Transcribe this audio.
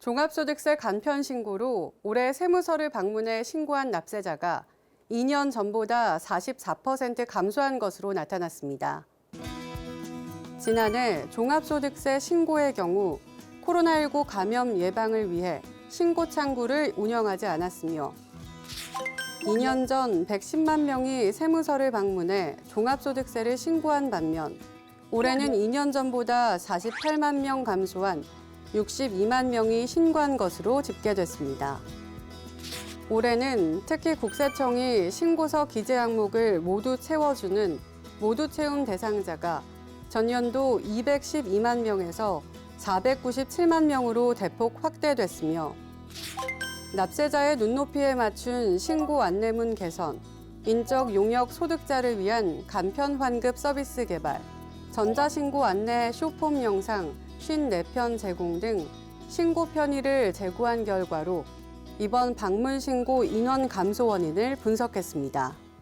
종합소득세 간편 신고로 올해 세무서를 방문해 신고한 납세자가 2년 전보다 44% 감소한 것으로 나타났습니다. 지난해 종합소득세 신고의 경우 코로나19 감염 예방을 위해 신고 창구를 운영하지 않았으며 2년 전 110만 명이 세무서를 방문해 종합소득세를 신고한 반면 올해는 2년 전보다 48만 명 감소한 62만 명이 신고한 것으로 집계됐습니다. 올해는 특히 국세청이 신고서 기재 항목을 모두 채워주는 모두 채움 대상자가 전년도 212만 명에서 497만 명으로 대폭 확대됐으며 납세자의 눈높이에 맞춘 신고 안내문 개선, 인적 용역 소득자를 위한 간편 환급 서비스 개발, 전자신고 안내 쇼폼 영상 54편 제공 등 신고 편의를 제고한 결과로 이번 방문 신고 인원 감소 원인을 분석했습니다.